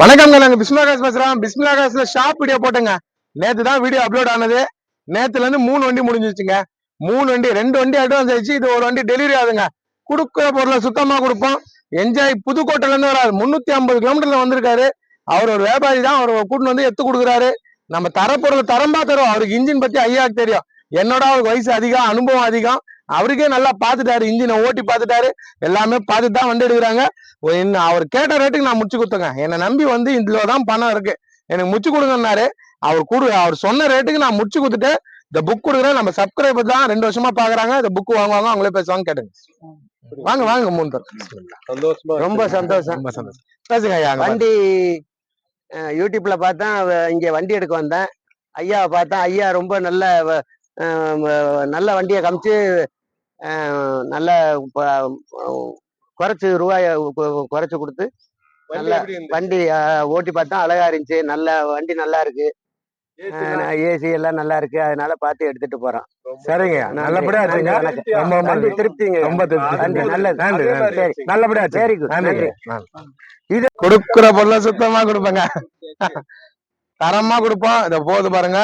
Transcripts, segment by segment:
வணக்கம் நாங்க பிஸ்மிலாகாஸ் பேசுறோம் பிஸ்மிலாகாஸ்ல ஷாப் வீடியோ போட்டேங்க. நேத்து தான் வீடியோ அப்லோட் ஆனது. நேத்துல இருந்து மூணு வண்டி முடிஞ்சிச்சுங்க மூணு வண்டி ரெண்டு வண்டி அட்வான்ஸ் ஆயிடுச்சு. இது ஒரு வண்டி டெலிவரி ஆகுதுங்க. கொடுக்குற பொருளை சுத்தமா கொடுப்போம். என்ஜாய் புதுக்கோட்டையில இருந்து வராது முன்னூத்தி ஐம்பது கிலோமீட்டர்ல வந்திருக்காரு. அவர் ஒரு வியாபாரி தான். அவர் கூட்டின்னு வந்து எடுத்து கொடுக்குறாரு. நம்ம தரப்பொருள் தரம்பா தரும் அவருக்கு இன்ஜின் பத்தி ஐயாவுக்கு தெரியும். என்னோட அவருக்கு வயசு அதிகம் அனுபவம் அதிகம். அவருக்கே நல்லா பார்த்துட்டாரு இன்ஜினை ஓட்டி பார்த்துட்டாரு எல்லாமே பார்த்துட்டு தான் வண்டி எடுக்கிறாங்க இன்னும் அவர் கேட்ட ரேட்டுக்கு நான் முடிச்சு கொடுத்தேங்க என்னை நம்பி வந்து இதுல தான் பணம் இருக்கு. எனக்கு முடிச்சு கொடுங்கன்னாரு. அவர் கொடு அவர் சொன்ன ரேட்டுக்கு நான் முடிச்சு கொடுத்துட்டு இந்த புக் கொடுக்குறேன் நம்ம சப்ஸ்கிரைபர் தான் ரெண்டு வருஷமா பாக்குறாங்க இந்த புக் வாங்குவாங்க அவங்களே பேசுவாங்க கேட்டுங்க. வாங்க வாங்க மூணு சந்தோஷமா ரொம்ப சந்தோஷம். ரொம்ப சந்தோஷம். பேசுங்க ஐயா. வண்டி யூடியூப்ல பார்த்தேன் இங்க வண்டி எடுக்க வந்தேன். ஐயாவை பார்த்தேன் ஐயா ரொம்ப நல்ல நல்ல வண்டியை காமிச்சு நல்ல குறைச்சு ரூபாய குறைச்சு கொடுத்து வண்டி நல்லா? வண்டி ஓட்டி பார்த்தா அழகா இருந்துச்சு. நல்ல வண்டி நல்லா இருக்கு. ஏசி எல்லாம் நல்லா இருக்கு. அதனால பார்த்து எடுத்துட்டு போறோம். சரிங்க. நல்லபடியா. ரொம்ப ரொம்ப நன்றி. திருப்திங்க. ரொம்ப திருப்தி. நல்லது. சரி. நல்லபடியா. குட் நன்றி. இது கொடுக்குற பொருளை சுத்தமா கொடுப்பேங்க. தரமா கொடுப்போம். இத போது பாருங்க.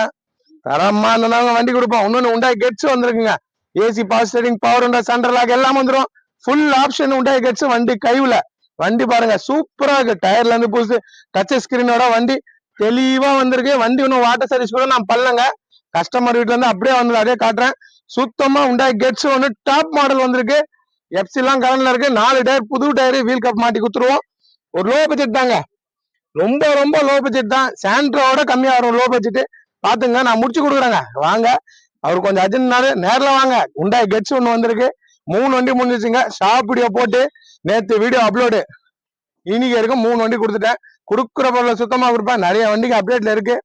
தரமா இருந்தவங்க வண்டி கொடுப்போம். இன்னொன்னு உண்டாய் கெட்ஸ் வந்திருக்குங்க. ஏசி பவர் ஸ்டேரிங் பவர் உண்டா சென்ட்ரல் லாக் எல்லாம் வந்துடும் ஃபுல் ஆப்ஷன் உண்டா கெட்ஸ் வண்டி கைவுல. வண்டி பாருங்க சூப்பரா இருக்கு. டயர்ல இருந்து புதுசு டச் ஸ்கிரீனோட வண்டி தெளிவா வந்திருக்கு. வண்டி இன்னும் வாட்டர் சர்வீஸ் கூட நான் பண்ணலங்க. கஸ்டமர் வீட்டுல இருந்து அப்படியே வந்து அதே காட்டுறேன். சுத்தமா உண்டாய் கெட்ஸ் ஒன்று டாப் மாடல் வந்திருக்கு. எஃப்சி எல்லாம் கரண்ட்ல இருக்கு. நாலு டயர் புது டயர் வீல் கப் மாட்டி குத்துருவோம். ஒரு லோ பட்ஜெட் தாங்க. ரொம்ப ரொம்ப லோ பட்ஜெட் தான். சாண்ட்ரோட கம்மியா வரும் லோ பட்ஜெட் பாத்துங்க நான் முடிச்சு கொடுக்குறேங்க. வாங்க. அவர் கொஞ்சம் அர்ஜென்ட்னாரு நேர்ல வாங்க. உண்டாய் கெட்ஸ் ஒன்று வந்திருக்கு. மூணு வண்டி முடிஞ்சிச்சுங்க. ஷாப் வீடியோ போட்டு நேத்து வீடியோ அப்லோடு இன்னைக்கு வரைக்கும் மூணு வண்டி கொடுத்துட்டேன். கொடுக்குற பொருளை சுத்தமா கொடுப்பேன். நிறைய வண்டிக்கு அப்டேட்ல இருக்கு.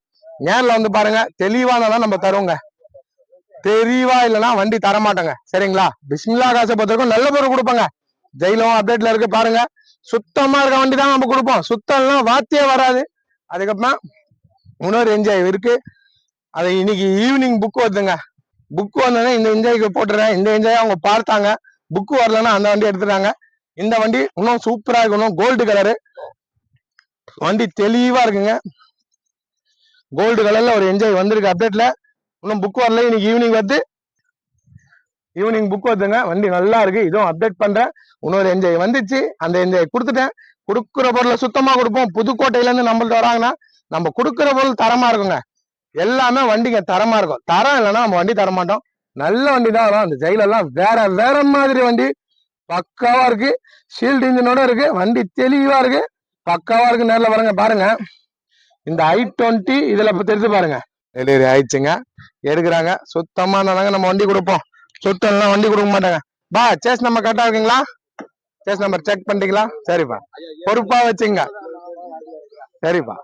நேர்ல வந்து பாருங்க. தெளிவானதான் நம்ம தருவோங்க. தெளிவா இல்லைன்னா வண்டி தர மாட்டோங்க சரிங்களா? பிஸ்மில்லா காசை பொறுத்தவரைக்கும் நல்ல பொருள் கொடுப்பாங்க. ஜெயிலும் அப்டேட்ல இருக்கு பாருங்க. சுத்தமா இருக்க வண்டி தான் நம்ம கொடுப்போம். சுத்தம்லாம் வாத்தியே வராது. அதுக்கப்புறம் இன்னொரு என்ஜாய் இருக்கு. அது இன்னைக்கு ஈவினிங் புக் வருதுங்க. புக் வந்தோடனே இந்த என்ஜாய்க்கு போட்டுறேன். இந்த என்ஜாய் அவங்க பார்த்தாங்க. புக்கு வரலன்னா அந்த வண்டி எடுத்துட்டாங்க இந்த வண்டி இன்னும் சூப்பரா இருக்கணும் கோல்டு கலரு வண்டி தெளிவா இருக்குங்க. கோல்டு கலர்ல ஒரு என்ஜாய் வந்திருக்கு அப்டேட்ல இன்னும் புக் வரல. இன்னைக்கு ஈவினிங் வந்து ஈவினிங் புக் வருதுங்க. வண்டி நல்லா இருக்கு. இதுவும் அப்டேட் பண்றேன். இன்னொரு என்ஜாய் வந்துச்சு. அந்த என்ஜாய் கொடுத்துட்டேன். கொடுக்குற பொருளை சுத்தமா கொடுப்போம். புதுக்கோட்டையில இருந்து நம்மள்ட்ட வராங்கன்னா நம்ம கொடுக்குற பொருள் தரமா இருக்குங்க. எல்லாமே வண்டிங்க தரமா இருக்கும். தரம் இல்லைன்னா நம்ம வண்டி தர மாட்டோம். நல்ல வண்டி தான் வரும் அந்த ஜெயிலெல்லாம் வேற வேற மாதிரி வண்டி. பக்காவா இருக்கு. ஷீல்டு இன்ஜினோட இருக்கு. வண்டி தெளிவா இருக்கு. பக்காவா இருக்கு நேரில் பாருங்க பாருங்க. இந்த ஐ டுவெண்ட்டி இதுல தெரிஞ்சு பாருங்க. டெலிவரி ஆயிடுச்சுங்க. எடுக்கிறாங்க. சுத்தமா இருந்தாங்க நம்ம வண்டி கொடுப்போம். சுத்தம் இல்லைன்னா வண்டி கொடுக்க மாட்டாங்க. பா சேஸ் நம்பர் கரெக்டா இருக்குங்களா? சேஸ் நம்பர் செக் பண்ணிட்டீங்களா? சரிப்பா. பொறுப்பா வச்சுங்க. சரிப்பா.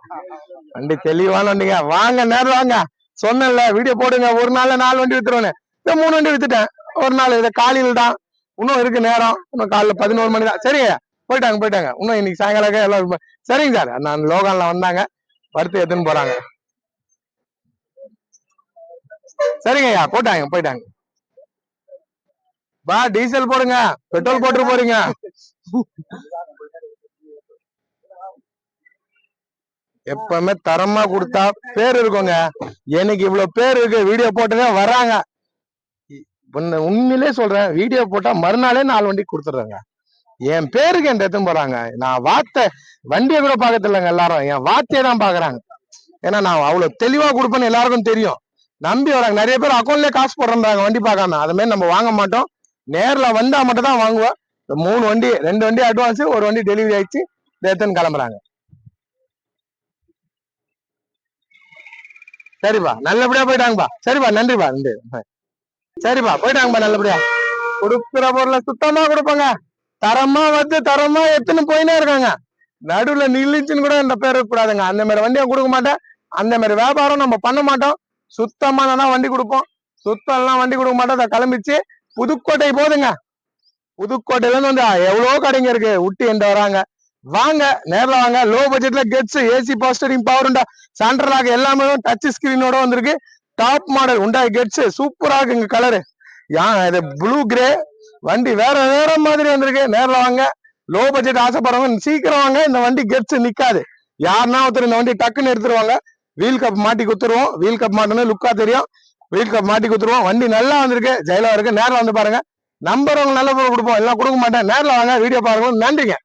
வண்டி தெளிவான வண்டிங்க. வாங்க நேரம் வாங்க. சொன்னல வீடியோ போடுங்க. ஒரு நாள்ல நாலு வண்டி வித்துருவேன்னு. இந்த மூணு வண்டி வித்துட்டேன். ஒரு நாள் இதை காலையில் தான் இன்னும் இருக்கு நேரம். இன்னும் காலைல பதினோரு மணி தான் சரிங்க போயிட்டாங்க போயிட்டாங்க. இன்னும் இன்னைக்கு சாயங்காலம் எல்லாம் சரிங்க சார். நான் லோகான்ல வந்தாங்க. படுத்து எடுத்துன்னு போறாங்க. சரிங்க ஐயா போட்டாங்க போயிட்டாங்க. பா டீசல் போடுங்க. பெட்ரோல் போட்டு போறீங்க. எப்பவுமே தரமா கொடுத்தா பேர் இருக்குங்க. எனக்கு இவ்வளவு பேர் இருக்கு வீடியோ போட்டதே உன்னை உண்மையிலே சொல்றேன் வீடியோ போட்டா மறுநாளே நாலு வண்டி கொடுத்துட்றாங்க. என் பேருக்கு என் எடுத்துன்னு போறாங்க. நான் வார்த்தை வண்டியை கூட பார்க்கறது இல்லைங்க எல்லாரும். என் வார்த்தையை தான் பாக்குறாங்க ஏன்னா நான் அவ்வளவு தெளிவா கொடுப்பேன்னு எல்லாருக்கும் தெரியும். நம்பி வராங்க. நிறைய பேர் அக்கௌண்ட்லயே காசு போடுறாங்க வண்டி பார்க்காம. அது மாதிரி நம்ம வாங்க மாட்டோம். நேர்ல வந்தா மட்டும் தான் வாங்குவோம் மூணு வண்டி ரெண்டு வண்டி அட்வான்ஸ் ஒரு வண்டி டெலிவரி ஆயிடுச்சு எடுத்துன்னு கிளம்புறாங்க. சரிப்பா நல்லபடியா போயிட்டாங்கப்பா. சரிப்பா நன்றிப்பா நன்றி. சரிப்பா போயிட்டாங்கப்பா நல்லபடியா. கொடுக்குற பொருளை சுத்தமா கொடுப்பாங்க. தரமா வந்து தரமா எடுத்துன்னு போயினே இருக்காங்க. நடுவுல நில்லுச்சுன்னு கூட இந்த பேர் கூடாதுங்க அந்த மாதிரி வண்டியை கொடுக்க மாட்டேன். அந்த மாதிரி வியாபாரம் நம்ம பண்ண மாட்டோம். சுத்தமா தான் வண்டி கொடுப்போம். சுத்தம் எல்லாம் வண்டி கொடுக்க மாட்டோம். அதை கிளம்பிச்சு புதுக்கோட்டை போதுங்க. புதுக்கோட்டையில இருந்து வந்து எவ்வளவோ கடைங்க இருக்கு. உட்டி எந்த வராங்க. வாங்க நேரில் வாங்க. லோ பட்ஜெட்ல கெட்ஸ் ஏசி பாஸ்டரிங் பவர் உண்டா? சாண்டர்லாக் எல்லாமே டச் ஸ்கிரீனோட வந்திருக்கு. டாப் மாடல் உண்டா கெட்ஸ் சூப்பரா இருக்குங்க கலரு யா இது ப்ளூ கிரே வண்டி வேற வேற மாதிரி வந்திருக்கு. நேரில் வாங்க. லோ பட்ஜெட் ஆசைப்படுறவங்க சீக்கிரம் வாங்க. இந்த வண்டி கெட்ஸ் நிக்காது. யாருன்னா ஒருத்தர் இந்த வண்டி டக்குன்னு எடுத்துருவாங்க. வீல் கப் மாட்டி குத்துருவோம். வீல் கப் மாட்டணும் லுக்கா தெரியும். வீல் கப் மாட்டி குத்துருவோம். வண்டி நல்லா வந்திருக்கு. ஜெயிலா இருக்கு. நேரில் வந்து பாருங்க. நம்பர் அவங்க நல்ல பொருள் கொடுப்போம். எல்லாம் கொடுக்க மாட்டேன். நேரில் வாங்க. வீடியோ பாருங்க. நன்றிங்க.